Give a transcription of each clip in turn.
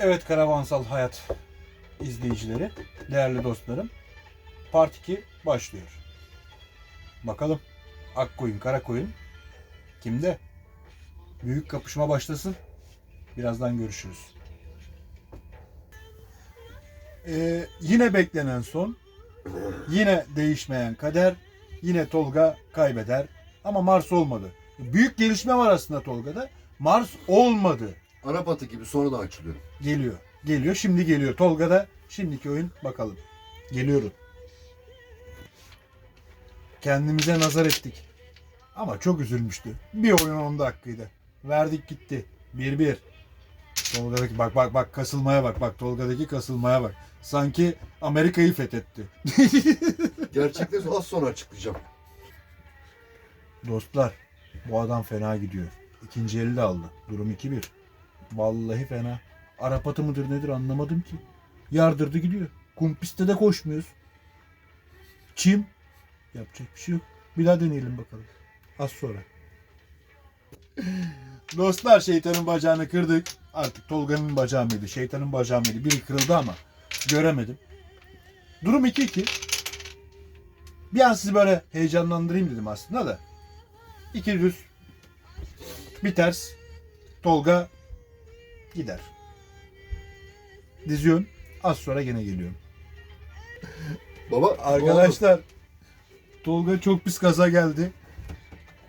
Evet Karavansal Hayat izleyicileri, değerli dostlarım. Part 2 başlıyor. Bakalım Akkoyun, Karakoyun kimde? Büyük kapışma başlasın. Birazdan görüşürüz. Ee, yine beklenen son. Yine değişmeyen kader. Yine Tolga kaybeder. Ama Mars olmadı. Büyük gelişme var aslında Tolga'da. Mars olmadı. Arap atı gibi sonradan açılıyorum. Geliyor. Geliyor. Şimdi geliyor. Tolga'da şimdiki oyun bakalım. Geliyorum. Kendimize nazar ettik. Ama çok üzülmüştü. Bir oyun onda hakkıydı. Verdik gitti. 1-1. Tolga'daki bak bak bak kasılmaya bak bak Tolga'daki kasılmaya bak. Sanki Amerika'yı fethetti. Gerçekleri az sonra açıklayacağım. Dostlar bu adam fena gidiyor. İkinci eli de aldı. Durum 2-1. Vallahi fena. Arap atı mıdır nedir anlamadım ki. Yardırdı gidiyor. Kum pistte de koşmuyoruz. Çim. Yapacak bir şey yok. Bir daha deneyelim bakalım. Az sonra. Dostlar şeytanın bacağını kırdık. Artık Tolga'nın bacağı mıydı? Şeytanın bacağı mıydı? Biri kırıldı ama göremedim. Durum 2-2. Bir an sizi böyle heyecanlandırayım dedim aslında da. İki düz. Bir ters. Tolga gider. Diziyon. Az sonra gene geliyorum. Baba Arkadaşlar Tolga çok pis kaza geldi.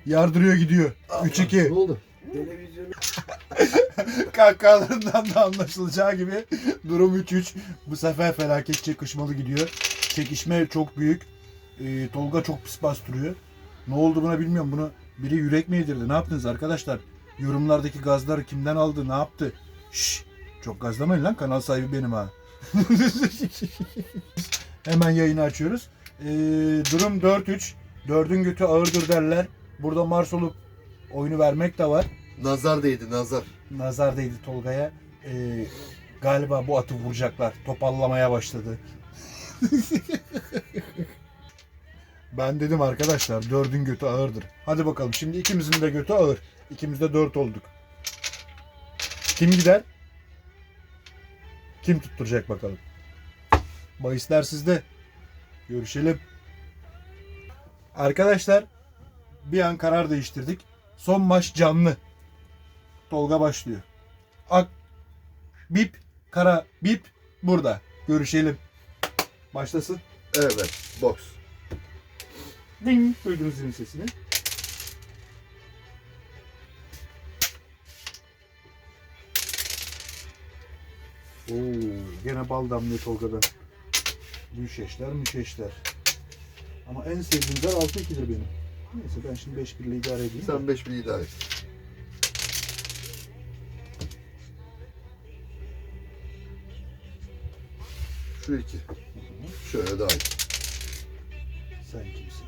Yardırıyor gidiyor. oldu? 3-2. Ne oldu? Kahkahalarından da anlaşılacağı gibi durum 3-3. Bu sefer felaket çekişmalı gidiyor. Çekişme çok büyük. Ee, Tolga çok pis bastırıyor. Ne oldu buna bilmiyorum. Bunu biri yürek mi yedirdi? Ne yaptınız arkadaşlar? Yorumlardaki gazları kimden aldı? Ne yaptı? Şşş. Çok gazlamayın lan. Kanal sahibi benim ha. Hemen yayını açıyoruz. Ee, durum 4-3. Dördün götü ağırdır derler. Burada Mars olup oyunu vermek de var. Nazar değdi nazar. Nazar değdi Tolga'ya. Ee, galiba bu atı vuracaklar. Topallamaya başladı. ben dedim arkadaşlar dördün götü ağırdır. Hadi bakalım şimdi ikimizin de götü ağır. İkimiz de dört olduk. Kim gider? Kim tutturacak bakalım. Bahisler sizde. Görüşelim. Arkadaşlar bir an karar değiştirdik. Son maç canlı. Tolga başlıyor. Ak, bip, kara, bip burada. Görüşelim. Başlasın. Evet. Box. Ding. Duydunuz zilin sesini. Oo, gene bal damlıyor Tolga'dan. Müşeşler, müşeşler. Ama en sevdiğim zar 6-2'dir benim. Neyse ben şimdi 5-1 ile idare edeyim. de. Sen 5 bir idare et. Şu iki. Şöyle daha iyi. Sen kimsin?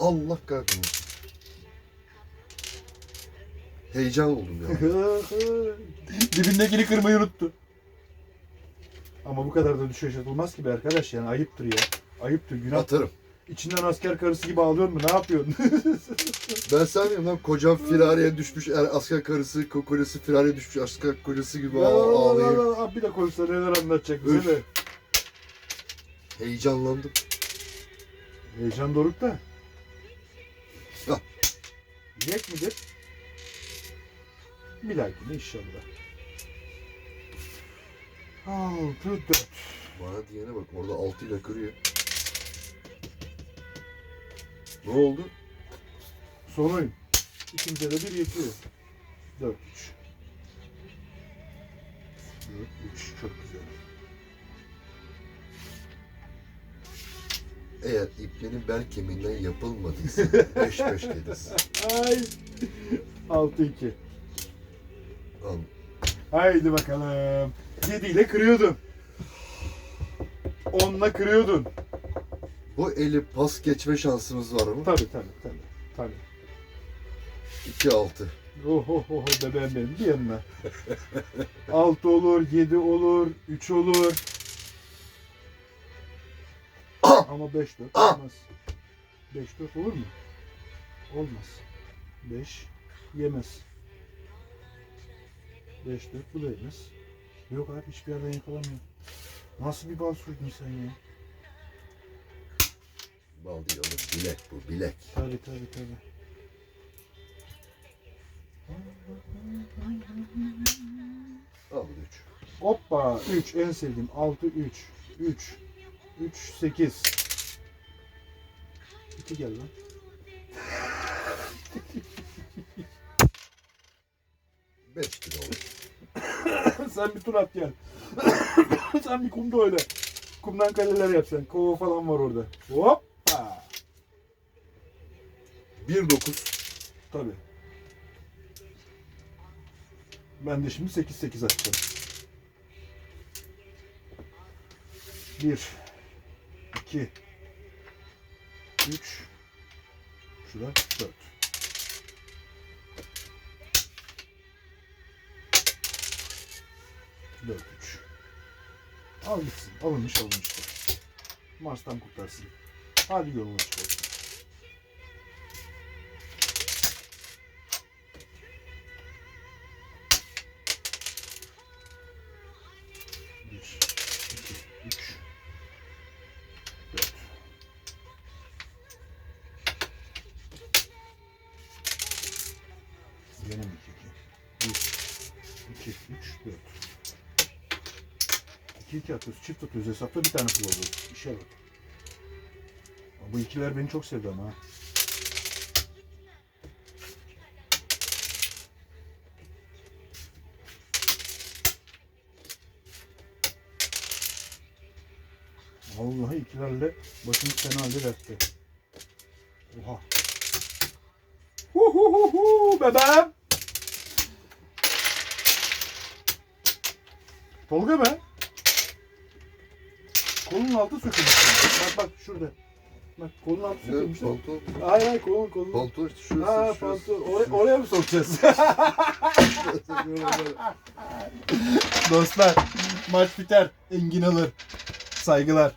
Allah kahretsin. Heyecan oldum ya. Dibindekini kırmayı unuttu. Ama bu kadar da düşüş atılmaz ki be arkadaş yani ayıptır ya. Ayıptır günah. Atarım. İçinden asker karısı gibi ağlıyor mu? Ne yapıyorsun? Ben sanmıyorum lan kocam firariye düşmüş er, asker karısı, ko- kocası firariye düşmüş asker kocası gibi ağ- ağlayıp Abi bir de konuşsa neler anlatacak bize de. heyecanlandım. Heyecan dorukta. Yek midir? Bir dahakine inşallah. Altı dört. Bana diyene bak orada altıyla kırıyor. Ne oldu? Son oyun. İkimize de bir yetiyor. Dört üç. Dört üç. Çok güzel. Eğer iplerin bel kemiğinden yapılmadıysa 5-5 deriz. Ay. Altı iki. Al. Haydi bakalım. 7 ile kırıyordun. 10'la kırıyordun. Bu eli pas geçme şansımız var mı? Tabii tabii tabii. tabii. 2-6. Oh oh oh bebeğim benim bir yanına. 6 olur, 7 olur, 3 olur. Ama 5 4 olmaz. 5 4 olur mu? Olmaz. 5 yemez. 5 4 bu da yemez. Yok abi hiçbir yerden yakalamıyor. Nasıl bir bal sürdün sen ya? Bal değil oğlum bilek bu bilek. Tabi tabi tabi. Al bunu üç. Hoppa 3 en sevdiğim 6 3 3 3 8 2 gel lan. Beş olur. sen bir tur at gel. sen bir kumda öyle. Kumdan kaleler yap sen. Kova falan var orada. Hoppa. Bir dokuz. Tabi. Ben de şimdi 8 8 atacağım. 1 2 3 Şurada 4 4 3 Al gitsin. Alınmış alınmıştır. Mars'tan kurtarsın. Hadi yoluna çıkarsın. Gene mi iki? Bir, iki, üç, dört. İki iki atıyoruz, çift atıyoruz. Hesapta bir tane pul alıyoruz. İşe bak. Bu ikiler beni çok sevdi ama ha. Vallahi ikilerle başımız fena halde dertte. Oha. Hu hu hu hu bebeğim. Tolga be. Kolun altı sökülmüş. Bak bak şurada. Bak kolun altı sökülmüş. palto? Hayır hayır kolun kolun. Palto işte şurası. Ha pantolon. Oraya, oraya mı sokacağız? Dostlar maç biter. Engin alır. Saygılar.